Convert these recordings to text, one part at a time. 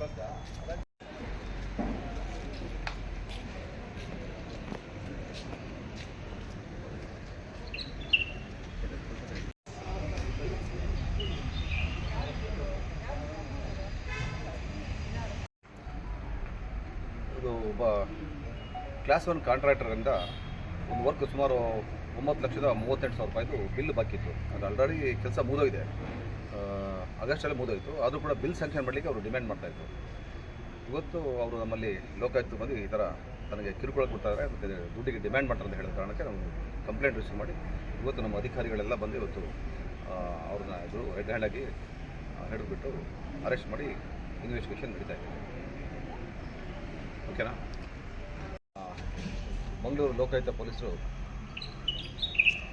ಇದು ಒಬ್ಬ class one ಕಾಂಟ್ರಾಕ್ಟರಿಂದ ಒಂದು ವರ್ಕ್ ಸುಮಾರು ಒಂಬತ್ತು ಲಕ್ಷದ ಮೂವತ್ತೆಂಟು ಸಾವಿರ ರೂಪಾಯಿದು ಬಿಲ್ ಬಾಕಿತ್ತು. ಅದು ಆಲ್ರೆಡಿ ಕೆಲಸ ಮುಗಿದೋಗಿದೆ. ಆಗಸ್ಟಲ್ಲಿ ಮುಗಿದೋಯಿತು. ಆದರೂ ಕೂಡ ಬಿಲ್ ಸ್ಯಾಂಕ್ಷನ್ ಮಾಡಲಿಕ್ಕೆ ಅವರು ಡಿಮ್ಯಾಂಡ್ ಮಾಡ್ತಾಯಿದ್ರು ಇವತ್ತು ಅವರು ನಮ್ಮಲ್ಲಿ ಲೋಕಾಯುಕ್ತ ಬಂದು ಈ ಥರ ತನಗೆ ಕಿರುಕುಳ ಕೊಡ್ತಾರೆ ಮತ್ತು ದುಡ್ಡಿಗೆ ಡಿಮ್ಯಾಂಡ್ ಮಾಡ್ತಾರೆ ಅಂತ ಹೇಳಿದ ಕಾರಣಕ್ಕೆ ನಾವು ಕಂಪ್ಲೇಂಟ್ ರಿಸೀವ್ ಮಾಡಿ, ಇವತ್ತು ನಮ್ಮ ಅಧಿಕಾರಿಗಳೆಲ್ಲ ಬಂದು ಇವತ್ತು ಅವ್ರನ್ನ ಇದು ರೆಡ್ ಹ್ಯಾಂಡಾಗಿ ಹಿಡಿದುಬಿಟ್ಟು ಅರೆಸ್ಟ್ ಮಾಡಿ ಇನ್ವೆಸ್ಟಿಗೇಷನ್ ನಡೀತಾ ಇದೆ. ಓಕೆನಾ ಮಂಗಳೂರು ಲೋಕಾಯುಕ್ತ ಪೊಲೀಸರು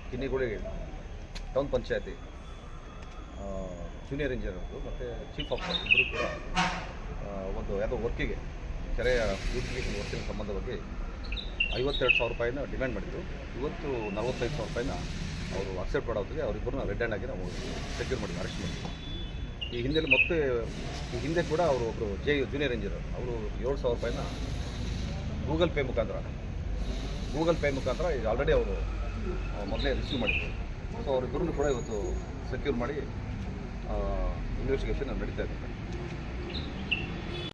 ಕಿನ್ನಿಗುಳಿ ಟೌನ್ ಪಂಚಾಯತಿ ಜೂನಿಯರ್ ಅವರು, ಮತ್ತು ಚೀಫ್ ಆಫೀಸರ್ ಇಬ್ಬರು ಕೂಡ ಒಂದು ಯಾವುದೋ ವರ್ಕಿಗೆ ಕೆರೆಯ ಬ್ಯೂಟಿಫಿಕೇಷನ್ ವರ್ಕಿನ ಸಂಬಂಧವಾಗಿ ಐವತ್ತೆರಡು ಸಾವಿರ ರೂಪಾಯಿನ ಡಿಮ್ಯಾಂಡ್ ಮಾಡಿದ್ರು. ಇವತ್ತು ನಲವತ್ತೈದು ಸಾವಿರ ರೂಪಾಯಿನ ಅವರು ಅಕ್ಸೆಪ್ಟ್ ಮಾಡೋದಕ್ಕೆ ಅವರಿಬ್ಬರನ್ನ ರೆಡ್ ಹ್ಯಾಂಡ್ ಆಗಿ ನಾವು ಸೆಕ್ಯೂರ್ ಮಾಡಿದ್ವಿ ಅರೆಸ್ಟ್ ಮಾಡಿದ್ವಿ. ಈ ಹಿಂದೆ ಮತ್ತೆ, ಈ ಹಿಂದೆ ಕೂಡ ಅವರು ಒಬ್ಬರು ಜೆ ಜೂನಿಯರ್ ಇಂಜಿನಿಯರ್ ಅವರು. ಏಳು ಸಾವಿರ ರೂಪಾಯಿನ ಗೂಗಲ್ ಪೇ ಮುಖಾಂತರ ಗೂಗಲ್ ಪೇ ಮುಖಾಂತರ ಈಗ ಆಲ್ರೆಡಿ ಅವರು ಮೊದಲೇ ರಿಸೀವ್ ಮಾಡಿದ್ರು. ಸೊ ಅವರಿಬ್ಬರನ್ನು ಕೂಡ ಇವತ್ತು ಸೆಕ್ಯೂರ್ ಮಾಡಿ ಇನ್ವೆಸ್ಟಿಗೇಷನ್ ನಡೀತಾ ಇದೆ.